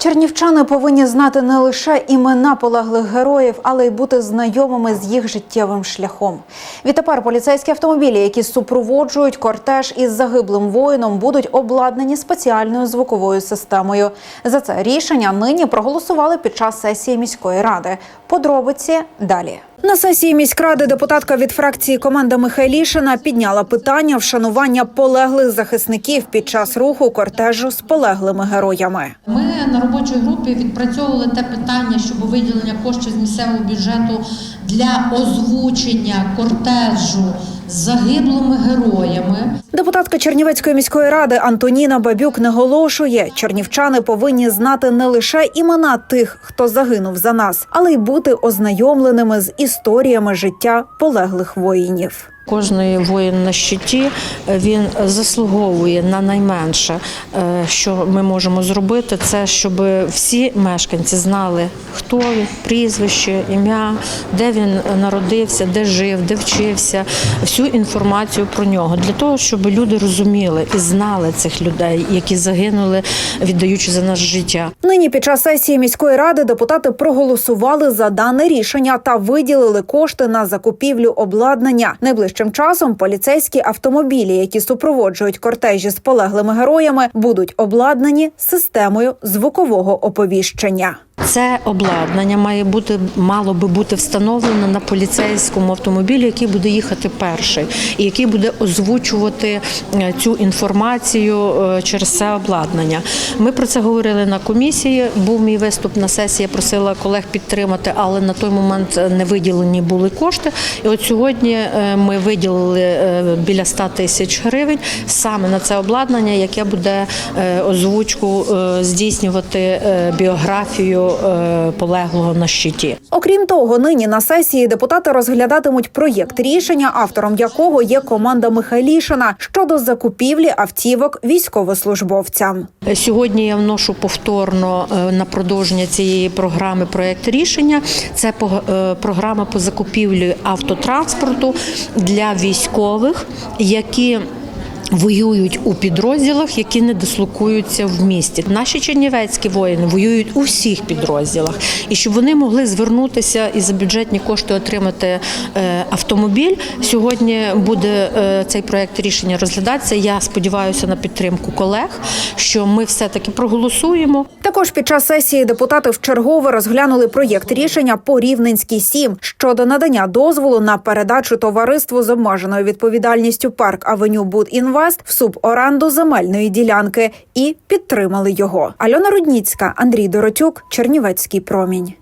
Чернівчани повинні знати не лише імена полеглих героїв, але й бути знайомими з їх життєвим шляхом. Відтепер поліцейські автомобілі, які супроводжують кортеж із загиблим воїном, будуть обладнані спеціальною звуковою системою. За це рішення нині проголосували під час сесії міської ради. Подробиці далі. На сесії міськради депутатка від фракції команда Михайлішина підняла питання вшанування полеглих захисників під час руху кортежу з полеглими героями. Ми на робочій групі відпрацьовували те питання щодо виділення коштів з місцевого бюджету для озвучення кортежу загиблими героями. Депутатка Чернівецької міської ради Антоніна Бабюк наголошує, чернівчани повинні знати не лише імена тих, хто загинув за нас, але й бути ознайомленими з історіями життя полеглих воїнів. Кожний воїн на щиті е, він заслуговує на найменше, е, що ми можемо зробити, це щоб всі мешканці знали, хто він, прізвище, ім'я, де він народився, де жив, де вчився, всю інформацію про нього, для того, щоб люди розуміли і знали цих людей, які загинули, віддаючи за наше життя. Нині під час сесії міської ради депутати проголосували за дане рішення та виділили кошти на закупівлю обладнання. Найближчим часом поліцейські автомобілі, які супроводжують кортежі з полеглими героями, будуть обладнані системою звукового оповіщення. Це обладнання має бути мало би бути встановлено на поліцейському автомобілі, який буде їхати перший, і який буде озвучувати е, цю інформацію е, через це обладнання. Ми про це говорили на комісії. Був мій виступ на сесії. Я просила колег підтримати, але на той момент не виділені були кошти. І от сьогодні е, ми виділили е, біля 100 тисяч гривень саме на це обладнання, яке буде е, озвучку е, здійснювати е, біографію е, полеглого на щиті. Окрім того, нині на сесії депутати розглядатимуть проєкт рішення, автором якого є команда Михайлішина щодо закупівлі автівок військовослужбовцям. Сьогодні я вношу повторно е, на продовження цієї програми проєкт рішення. Це е, програма по закупівлі автотранспорту для військових, які Воюють у підрозділах, які не дислокуються в місті. Наші чернівецькі воїни воюють у всіх підрозділах, і щоб вони могли звернутися і за бюджетні кошти отримати е, автомобіль. Сьогодні буде е, цей проект рішення розглядатися. Я сподіваюся на підтримку колег, що ми все таки проголосуємо. Також під час сесії депутати вчергове розглянули проєкт рішення по Рівненській 7 щодо надання дозволу на передачу товариству з обмеженою відповідальністю парк Авеню Будінвест в суборанду земельної ділянки і підтримали його. Альона Рудніцька, Андрій Доротюк, Чернівецький промінь.